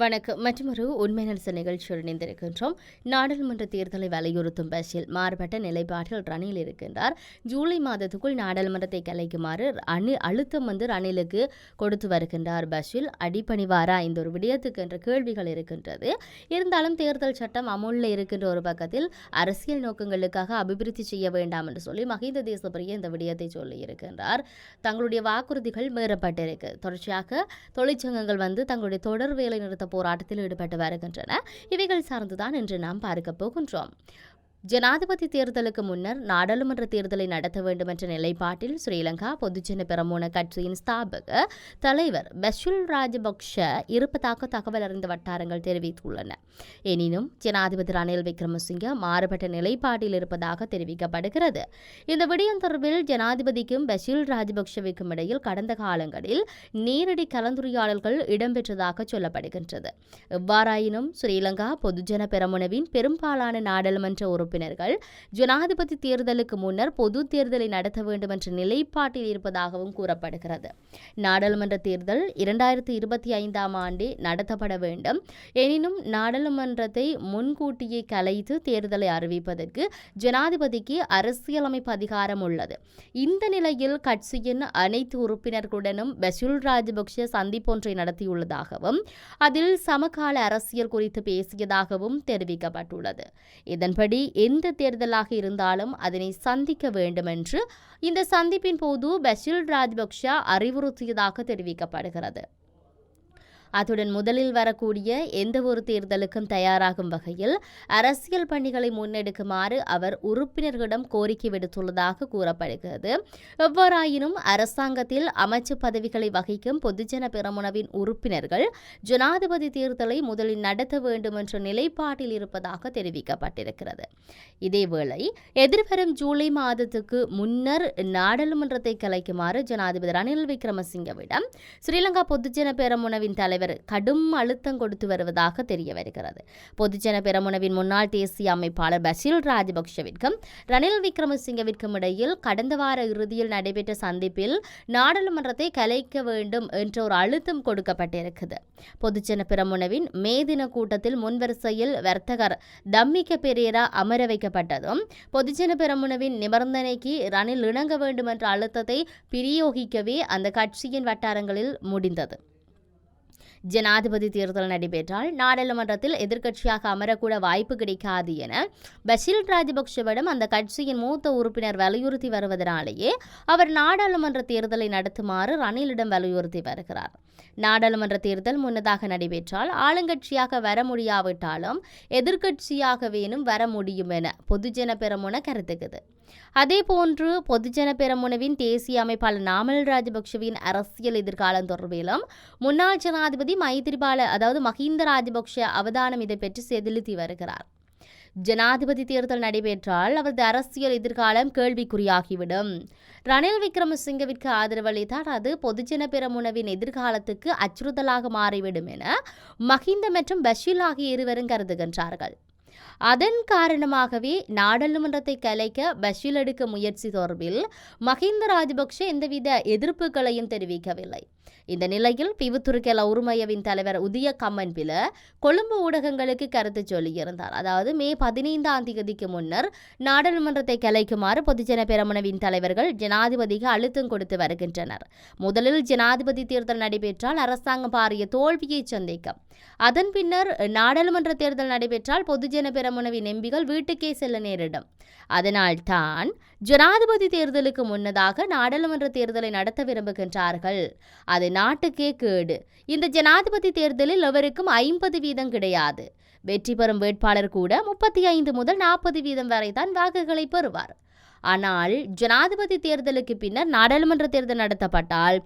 வணக்கம். மற்றொரு உண்மை நிகழ்ச்சியில் நிகழ்ச்சியோடு இணைந்திருக்கின்றோம். நாடாளுமன்ற தேர்தலை வலியுறுத்தும் பஸ்ஸில் மாறுபட்ட நிலைப்பாட்டில் ரணில் இருக்கின்றார். ஜூலை மாதத்துக்குள் நாடாளுமன்றத்தை கலைக்குமாறு அணி அழுத்தம் வந்து ரணிலுக்கு கொடுத்து வருகின்றார் பஸ்ஸில் அடிப்பணிவாரா இந்த ஒரு விடயத்துக்கு என்ற கேள்விகள் இருக்கின்றது. இருந்தாலும் தேர்தல் சட்டம் அமுலில் இருக்கின்ற ஒரு பக்கத்தில் அரசியல் நோக்கங்களுக்காக அபிவிருத்தி செய்ய வேண்டாம் என்று சொல்லி மஹிந்த தேசப்பிரிய இந்த விடயத்தை சொல்லி இருக்கின்றார். தங்களுடைய வாக்குறுதிகள் மீறப்பட்டிருக்கு. தொடர்ச்சியாக தொழிற்சங்கங்கள் வந்து தங்களுடைய தொடர் வேலை நிறுத்த போராட்டத்தில் ஈடுபட்டு வருகின்றன. இவைகள் சார்ந்துதான் இன்று நாம் பார்க்க போகின்றோம். ஜனாதிபதி தேர்தலுக்கு முன்னர் நாடாளுமன்ற தேர்தலை நடத்த வேண்டும் என்ற நிலைப்பாட்டில் ஸ்ரீலங்கா பொதுஜன பெரமுன கட்சியின் ஸ்தாபக தலைவர் பஷுல் ராஜபக்ஷ இருப்பதாக தகவல் அறிந்த வட்டாரங்கள் தெரிவித்துள்ளன. எனினும் ஜனாதிபதி ரணில் விக்ரமசிங்க மாறுபட்ட நிலைப்பாட்டில் இருப்பதாக தெரிவிக்கப்படுகிறது. இந்த விடயம் தொடர்பில் ஜனாதிபதிக்கும் பஷீல் ராஜபக்ஷவிற்கும் இடையில் கடந்த காலங்களில் நேரடி கலந்துரையாடல்கள் இடம்பெற்றதாக சொல்லப்படுகின்றது. எவ்வாறாயினும் ஸ்ரீலங்கா பொதுஜன பெரமுனவின் பெரும்பாலான நாடாளுமன்ற உறுப்பினர்கள் ஜனாதிபதி தேர்தலுக்கு முன்னர் பொது தேர்தலை நடத்த வேண்டும் என்ற நிலைப்பாட்டில் இருப்பதாகவும் கூறப்படுகிறது. நாடாளுமன்ற தேர்தல் இரண்டாயிரத்தி இருபத்தி ஐந்தாம் ஆண்டே நடத்தப்பட வேண்டும். எனினும் நாடாளுமன்றத்தை முன்கூட்டியே கலைத்து தேர்தலை அறிவிப்பதற்கு ஜனாதிபதிக்கு அரசியலமைப்பு அதிகாரம் உள்ளது. இந்த நிலையில் கட்சியின் அனைத்து உறுப்பினர்களுடனும் பசுல் ராஜபக்ஷ சந்திப்பொன்றை நடத்தியுள்ளதாகவும் அதில் சமகால அரசியல் குறித்து பேசியதாகவும் தெரிவிக்கப்பட்டுள்ளது. இதன்படி எந்த தேர்தலாக இருந்தாலும் அதனை சந்திக்க வேண்டும் என்று இந்த சந்திப்பின் போது பஷில் ராஜபக்ஷ அறிவுறுத்தியதாக தெரிவிக்கப்படுகிறது. அத்துடன் முதலில் வரக்கூடிய எந்த ஒரு தேர்தலுக்கும் தயாராகும் வகையில் அரசியல் பணிகளை முன்னெடுக்குமாறு அவர் உறுப்பினர்களிடம் கோரிக்கை விடுத்துள்ளதாக கூறப்படுகிறது. எவ்வாறாயினும் அரசாங்கத்தில் அமைச்சு பதவிகளை வகிக்கும் பொதுஜன பெரமுனவின் உறுப்பினர்கள் ஜனாதிபதி தேர்தலை முதலில் நடத்த வேண்டும் என்ற நிலைப்பாட்டில் இருப்பதாக தெரிவிக்கப்பட்டிருக்கிறது. இதேவேளை எதிர்வரும் ஜூலை மாதத்துக்கு முன்னர் நாடாளுமன்றத்தை கலைக்குமாறு ஜனாதிபதி ரணில் விக்ரமசிங்கவிடம் ஸ்ரீலங்கா பொதுஜன பெரமுனவின் தலைவர் கடும் அழுத்தம் கொடுத்து வருவதாக தெரிய வருகிறது. பொதுஜன பெரமுனவின் முன்னாள் தேசிய அமைப்பாளர் பஷீல் ராஜபக்ஷவிற்கும் ரணில் விக்ரமசிங்கவிற்கும் இடையில் கடந்த வார இறுதியில் நடைபெற்ற சந்திப்பில் நாடாளுமன்றத்தை கலைக்க வேண்டும் என்ற ஒரு அழுத்தம் கொடுக்கப்பட்டிருக்குது. பொதுஜன பெரமுனவின் மே தின கூட்டத்தில் முன்வரிசையில் வர்த்தகர் தம்மிக்க பெரேரா அமர வைக்கப்பட்டதும் பொதுஜன பெரமுனவின் நிபந்தனைக்கு ரணில் இணங்க வேண்டும் என்ற அழுத்தத்தை பிரயோகிக்கவே அந்த கட்சியின் வட்டாரங்களில் முடிந்தது. ஜனாதிபதி தேர்தல் நடைபெற்றால் நாடாளுமன்றத்தில் எதிர்க்கட்சியாக அமரக்கூட வாய்ப்பு கிடைக்காது என பஷீல் ராஜபக்ஷவிடம் அந்த கட்சியின் மூத்த உறுப்பினர் வலியுறுத்தி வருவதனாலேயே அவர் நாடாளுமன்ற தேர்தலை நடத்துமாறு ரணிலிடம் வலியுறுத்தி வருகிறார். நாடாளுமன்ற தேர்தல் முன்னதாக நடைபெற்றால் ஆளுங்கட்சியாக வர முடியாவிட்டாலும் எதிர்க்கட்சியாகவேனும் வர முடியும் என பொதுஜன பெறமுன கருத்துக்குது அதேபோன்று பொதுஜன பெரமுனவின் தேசிய அமைப்பாளர் நாமல் ராஜபக்ஷவின் அரசியல் எதிர்காலம் தொடர்பிலும் முன்னாள் ஜனாதிபதி மைத்திரிபால அதாவது மஹிந்த ராஜபக்ஷ அவதானம் இதை பற்றி செலுத்தி வருகிறார். ஜனாதிபதி தேர்தல் நடைபெற்றால் அவரது அரசியல் எதிர்காலம் கேள்விக்குறியாகிவிடும். ரணில் விக்ரமசிங்கவிற்கு ஆதரவளித்தால் அது பொதுஜன பெரமுனவின் எதிர்காலத்துக்கு அச்சுறுத்தலாக மாறிவிடும் என மஹிந்த மற்றும் பஷீல் ஆகிய இருவரும் கருதுகின்றார்கள். அதன் காரணமாகவே நாடாளுமன்றத்தை கலைக்க பஷீல் எடுக்க முயற்சி தொடர்பில் மஹிந்த ராஜபக்ஷ எந்தவித எதிர்ப்புகளையும் தெரிவிக்கவில்லை. இந்த நிலையில் பிவுத்துருக்கெல உரிமையவின் தலைவர் உதய கம்மன்பில கொழும்பு ஊடகங்களுக்கு கருத்து சொல்லியிருந்தார். அதாவது மே பதினைந்தாம் தேதிக்கு முன்னர் நாடாளுமன்றத்தை கலைக்குமாறு பொதுஜன பெரமுனவின் தலைவர்கள் ஜனாதிபதிக்கு அழுத்தம் கொடுத்து வருகின்றனர். முதலில் ஜனாதிபதி தேர்தல் நடைபெற்றால் அரசாங்கம் பாரிய தோல்வியை சந்திக்கும். அதன் பின்னர் நாடாளுமன்ற தேர்தல் நடைபெற்றால் பொதுஜன பெரமுனவின் எம்பிகள் வீட்டுக்கே செல்ல நேரிடும். அதனால் தான் ஜனாதிபதி தேர்தலுக்கு முன்னதாக நாடாளுமன்ற தேர்தலை நடத்த விரும்புகின்றார்கள். அது நாட்டுக்கே கேடு. இந்த ஜனாதிபதி தேர்தலில் எவருக்கும் ஐம்பது வீதம் கிடையாது. வெற்றி பெறும் வேட்பாளர் கூட முப்பத்தி ஐந்து முதல் நாற்பது வீதம் வரை தான் வாக்குகளை பெறுவார். ஆனால் ஜனாதிபதி தேர்தலுக்கு பின்னர் நாடாளுமன்ற தேர்தல் நடத்தப்பட்டால்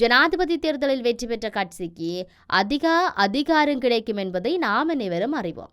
ஜனாதிபதி தேர்தலில் வெற்றி பெற்ற கட்சிக்கு அதிக அதிகாரம் கிடைக்கும் என்பதை நாம் அனைவரும் அறிவோம்.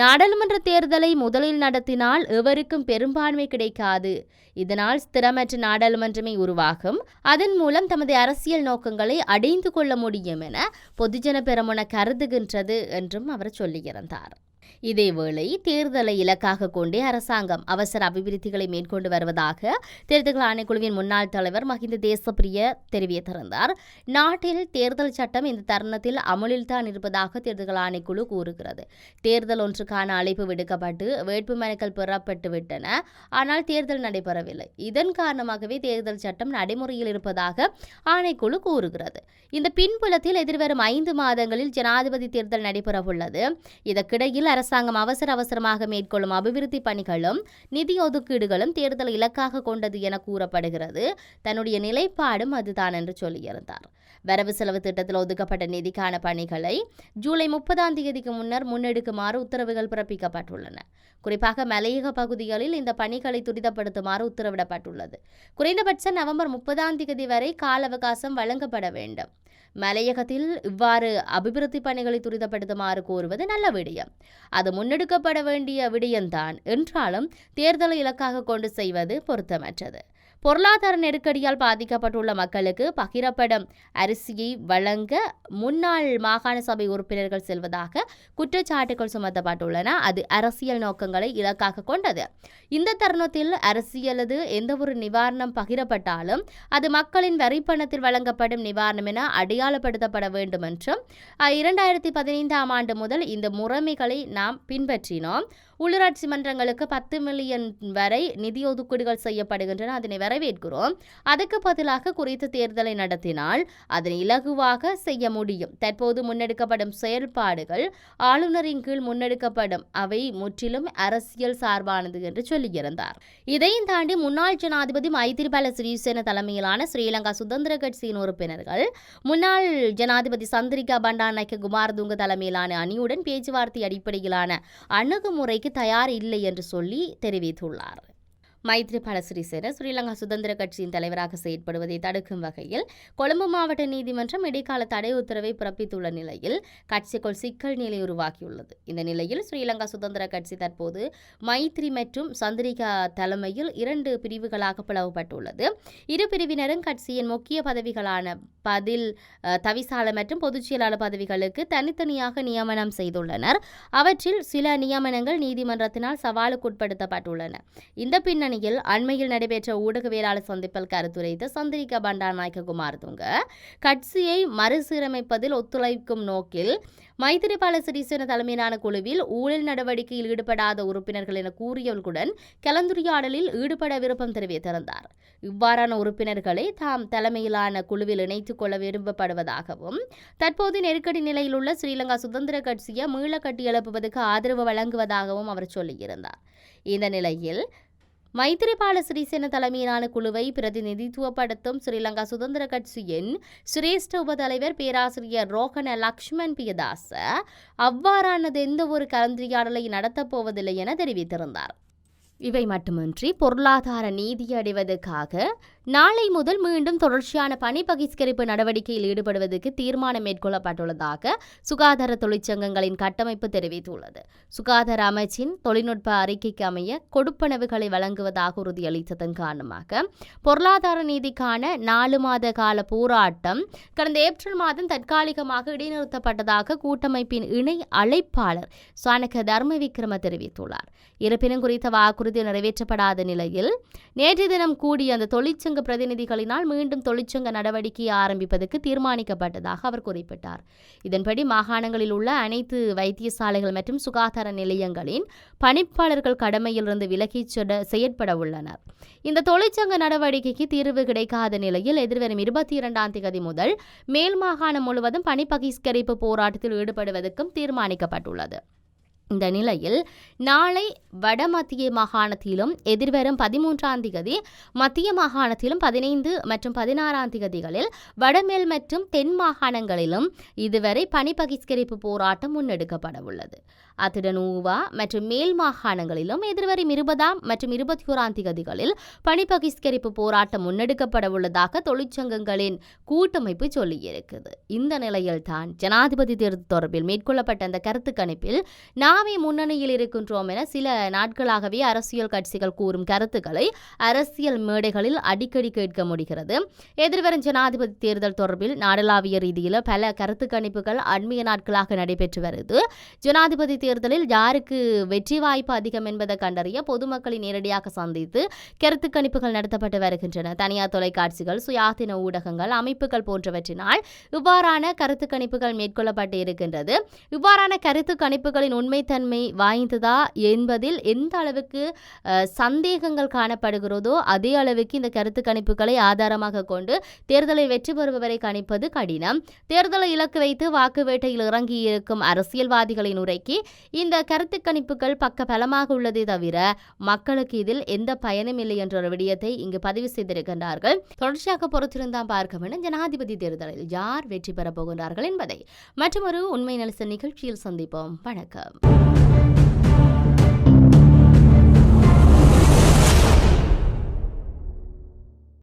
நாடாளுமன்ற தேர்தலை முதலில் நடத்தினால் எவருக்கும் பெரும்பான்மை கிடைக்காது. இதனால் ஸ்திரமற்ற நாடாளுமன்றமே உருவாகும். அதன் மூலம் தமது அரசியல் நோக்கங்களை அடைந்து கொள்ள முடியும் என பொதுஜன பெருமன கருதுகின்றது என்றும் அவர் சொல்லியிருந்தார். இதேவேளை தேர்தலை இலக்காக கொண்டே அரசாங்கம் அவசர அபிவிருத்திகளை மேற்கொண்டு வருவதாக தேர்தல் ஆணைக்குழுவின் முன்னாள் தலைவர் மஹிந்த தேசப்பிரிய தெரிவித்திருந்தார் நாட்டில் தேர்தல் சட்டம் இந்த தருணத்தில் அமலில் தான் இருப்பதாக தேர்தல் ஆணைக்குழு கூறுகிறது. தேர்தல் ஒன்றுக்கான அழைப்பு விடுக்கப்பட்டு வேட்புமனுக்கள் பெறப்பட்டு விட்டன. ஆனால் தேர்தல் நடைபெறவில்லை. இதன் காரணமாகவே தேர்தல் சட்டம் நடைமுறையில் இருப்பதாக ஆணைக்குழு கூறுகிறது. இந்த பின்புலத்தில் எதிர்வரும் ஐந்து மாதங்களில் ஜனாதிபதி தேர்தல் நடைபெறவுள்ளது. இதற்கிடையில் அரசாங்கம் அவசர அவசரமாக மேற்கொள்ளும் அபிவிருத்தி பணிகளும் நிதி ஒதுக்கீடுகளும் தேர்தல் இலக்காக கொண்டது என கூறப்படுகிறது. தன்னுடைய நிலைப்பாடும் அதுதான் என்று சொல்லியிருந்தார். வரவு செலவு திட்டத்தில் ஒதுக்கப்பட்ட நிதிக்கான பணிகளை ஜூலை முப்பதாம் தேதிக்கு முன்னர் முன்னெடுக்குமாறு உத்தரவுகள் பிறப்பிக்கப்பட்டுள்ளன. குறிப்பாக மலையக பகுதிகளில் இந்த பணிகளை துரிதப்படுத்துமாறு உத்தரவிடப்பட்டுள்ளது. குறைந்தபட்ச நவம்பர் முப்பதாம் தேதி வரை கால அவகாசம் வழங்கப்பட வேண்டும். மலையகத்தில் இவ்வாறு அபிவிருத்தி பணிகளை துரிதப்படுத்துமாறு கோருவது நல்ல விடயம். அது முன்னெடுக்கப்பட வேண்டிய விடயம்தான். என்றாலும் தேர்தலை இலக்காக கொண்டு செய்வது பொருத்தமற்றது. பொருளாதார நெருக்கடியால் பாதிக்கப்பட்டுள்ள மக்களுக்கு பகிரப்படும் அரிசியை வழங்க முன்னாள் மாகாண சபை உறுப்பினர்கள் செல்வதாக குற்றச்சாட்டுகள் சுமத்தப்பட்டுள்ளன. அது அரசியல் நோக்கங்களை இலக்காக கொண்டது. இந்த தருணத்தில் அரசியலது எந்தவொரு நிவாரணம் பகிரப்பட்டாலும் அது மக்களின் வரிப்பணத்தில் வழங்கப்படும் நிவாரணம் என அடையாளப்படுத்தப்பட வேண்டும் என்றும் இரண்டாயிரத்தி பதினைந்தாம் ஆண்டு முதல் இந்த முறைமைகளை நாம் பின்பற்றினோம். உள்ளூராட்சி மன்றங்களுக்கு பத்து மில்லியன் வரை நிதி ஒதுக்கீடுகள் செய்யப்படுகின்றன. அதனை வரவேற்கிறோம். அதுக்கு பதிலாக குறித்த தேர்தலை நடத்தினால் அதனை இலகுவாக செய்ய முடியும். தற்போது முன்னெடுக்கப்படும் செயல்பாடுகள் ஆளுநரின் கீழ் முன்னெடுக்கப்படும். அவை முற்றிலும் அரசியல் சார்பானது என்று சொல்லியிருந்தார். இதையும் தாண்டி முன்னாள் ஜனாதிபதி மைத்திரிபால சிறிசேன தலைமையிலான ஸ்ரீலங்கா சுதந்திர கட்சியின் உறுப்பினர்கள் முன்னாள் ஜனாதிபதி சந்திரிகா பண்டாநாயக்க குமாரதுங்க தலைமையிலான அணியுடன் பேச்சுவார்த்தை அடிப்படையிலான அணுகுமுறைக்கு தயார் இல்லை என்று சொல்லி தெரிவித்துள்ளார். மைத்ரிபால சிறிசேன ஸ்ரீலங்கா சுதந்திர கட்சியின் தலைவராக செயற்படுவதை தடுக்கும் வகையில் கொழும்பு மாவட்ட நீதிமன்றம் இடைக்கால தடை உத்தரவை பிறப்பித்துள்ள நிலையில் கட்சிக்குள் சிக்கல் நிலை உருவாகியுள்ளது. இந்த நிலையில் ஸ்ரீலங்கா சுதந்திர கட்சி தற்போது மைத்ரி மற்றும் சந்திரிகா தலைமையில் இரண்டு பிரிவுகளாக பிளவுபட்டுள்ளது. இரு பிரிவினரும் கட்சியின் முக்கிய பதவிகளான பதில் தவிசாளர் மற்றும் பொதுச் செயலாளர் பதவிகளுக்கு தனித்தனியாக நியமனம் செய்துள்ளனர். அவற்றில் சில நியமனங்கள் நீதிமன்றத்தினால் சவாலுக்குட்படுத்தப்பட்டுள்ளன. இந்த பின்னணி பின்னணியில் அண்மையில் நடைபெற்ற ஊடகவியலாளர் சந்திப்பில் கருத்துரைத்த சந்திரிகா பண்டாரநாயக்க குமாரதுங்க கட்சியை மறுசீரமைப்பதில் ஒத்துழைக்கும் நோக்கில் மைத்திரிபால சிறிசேன தலைமையிலான குழுவில் ஊழல் நடவடிக்கையில் ஈடுபடாத உறுப்பினர்கள் என கூறியவர்களுடன் கலந்துரையாடலில் ஈடுபட விருப்பம் தெரிவித்திருந்தார். இவ்வாறான உறுப்பினர்களை தாம் தலைமையிலான குழுவில் இணைத்துக் கொள்ள விரும்பப்படுவதாகவும் தற்போது நெருக்கடி நிலையில் உள்ள ஸ்ரீலங்கா சுதந்திர கட்சியை மீள கட்டியெழுப்புவதற்கு ஆதரவு வழங்குவதாகவும் அவர் சொல்லியிருந்தார். இந்த நிலையில் மைத்திரிபால சிறிசேன தலைமையிலான குழுவை பிரதிநிதித்துவப்படுத்தும் ஸ்ரீலங்கா சுதந்திர கட்சியின் சிரேஷ்ட உபதலைவர் பேராசிரியர் ரோகன லக்ஷ்மண் பியதாச அவ்வாறானது எந்த ஒரு கலந்துரையாடலை நடத்தப்போவதில்லை என தெரிவித்திருந்தார். இவை மட்டுமின்றி பொருளாதார நீதி அடைவதற்காக நாளை முதல் மீண்டும் தொடர்ச்சியான பணி பகிஷ்கரிப்பு நடவடிக்கையில் ஈடுபடுவதற்கு தீர்மானம் மேற்கொள்ளப்பட்டுள்ளதாக சுகாதார தொழிற்சங்கங்களின் கட்டமைப்பு தெரிவித்துள்ளது. சுகாதார அமைச்சின் தொழில்நுட்ப அறிக்கைக்கு அமைய கொடுப்பனவுகளை வழங்குவதாக உறுதியளித்ததன் காரணமாக பொருளாதார நீதிக்கான நாலு மாத கால போராட்டம் கடந்த ஏப்ரல் மாதம் தற்காலிகமாக இடைநிறுத்தப்பட்டதாக கூட்டமைப்பின் இணை அழைப்பாளர் சானக தர்ம விக்ரம தெரிவித்துள்ளார். இருப்பினும் குறித்த வாக்குறுதி நிறைவேற்றப்படாத நிலையில் நேற்று தினம் கூடிய அந்த தொழிற்சங்க தொழிற்சங்க பிரதிநிதிகளினால் மீண்டும் தொழிற்சங்க நடவடிக்கையை ஆரம்பிப்பதற்கு தீர்மானிக்கப்பட்டதாக அவர் குறிப்பிட்டார். இதன்படி மாகாணங்களில் உள்ள அனைத்து வைத்தியசாலைகள் மற்றும் சுகாதார நிலையங்களின் பணிப்பாளர்கள் கடமையிலிருந்து விலகி செயற்பட உள்ளனர். இந்த தொழிற்சங்க நடவடிக்கைக்கு தீர்வு கிடைக்காத நிலையில் எதிர்வரும் இருபத்தி இரண்டாம் தேதி முதல் மேல் மாகாணம் முழுவதும் பணி பகிஷ்கரிப்பு போராட்டத்தில் ஈடுபடுவதற்கும் தீர்மானிக்கப்பட்டுள்ளது. இந்த நிலையில் நாளை வடமத்திய மாகாணத்திலும் எதிர்வரும் பதிமூன்றாம் திகதி மத்திய மாகாணத்திலும் பதினைந்து மற்றும் பதினாறாம் திகதிகளில் வடமேல் மற்றும் தென் மாகாணங்களிலும் இதுவரை பணி பகிஷ்கரிப்பு போராட்டம் முன்னெடுக்கப்பட உள்ளது அத்துடன் ஊவா மற்றும் மேல் மாகாணங்களிலும் எதிர்வரும் இருபதாம் மற்றும் இருபத்தி ஓராம் திகதிகளில் பணி பகிஷ்கரிப்பு போராட்டம் முன்னெடுக்கப்பட உள்ளதாக தொழிற்சங்கங்களின் கூட்டமைப்பு சொல்லியிருக்குது. இந்த நிலையில்தான் ஜனாதிபதி தேர்தல் தொடர்பில் மேற்கொள்ளப்பட்ட அந்த கருத்து கணிப்பில் நாமே முன்னணியில் இருக்கின்றோம் என சில நாட்களாகவே அரசியல் கட்சிகள் கூறும் கருத்துக்களை அரசியல் மேடைகளில் அடிக்கடி கேட்க முடிகிறது. எதிர்வரும் ஜனாதிபதி தேர்தல் தொடர்பில் நாடளாவிய ரீதியில் பல கருத்து கணிப்புகள் அண்மைய நாட்களாக நடைபெற்று வருது. ஜனாதிபதி தேர்தலில் யாருக்கு வெற்றி வாய்ப்பு அதிகம் என்பதை கண்டறிய பொதுமக்களை நேரடியாக சந்தித்து கருத்து கணிப்புகள் நடத்தப்பட்டு வருகின்றன. தனியார் தொலைக்காட்சிகள் சுயாதீன ஊடகங்கள் அமைப்புகள் போன்றவற்றினால் இவ்வாறான கருத்து கணிப்புகள் மேற்கொள்ளப்பட்டு இருக்கின்றது. இவ்வாறான கருத்து கணிப்புகளின் உண்மைத்தன்மை வாய்ந்ததா என்பதில் எந்த அளவுக்கு சந்தேகங்கள் காணப்படுகிறதோ அதே அளவுக்கு இந்த கருத்து கணிப்புகளை ஆதாரமாக கொண்டு தேர்தலில் வெற்றி பெறுபவரை கணிப்பது கடினம். தேர்தலை இலக்கு வைத்து வாக்கு வேட்டையில் இறங்கியிருக்கும் அரசியல்வாதிகளின் உரைக்கு இந்த கருத்து கணிப்புகள் பக்க பலமாக உள்ளதே தவிர மக்களுக்கு இதில் எந்த பயனும் இல்லை என்ற ஒரு விடயத்தை இங்கு பதிவு செய்திருக்கின்றார்கள். தொடர்ச்சியாக பொறுத்திருந்தான் பார்க்க வேண்டும் ஜனாதிபதி தேர்தலில் யார் வெற்றி பெறப் போகின்றார்கள் என்பதை. மற்றொரு உண்மை நலச நிகழ்ச்சியில் சந்திப்போம். வணக்கம்.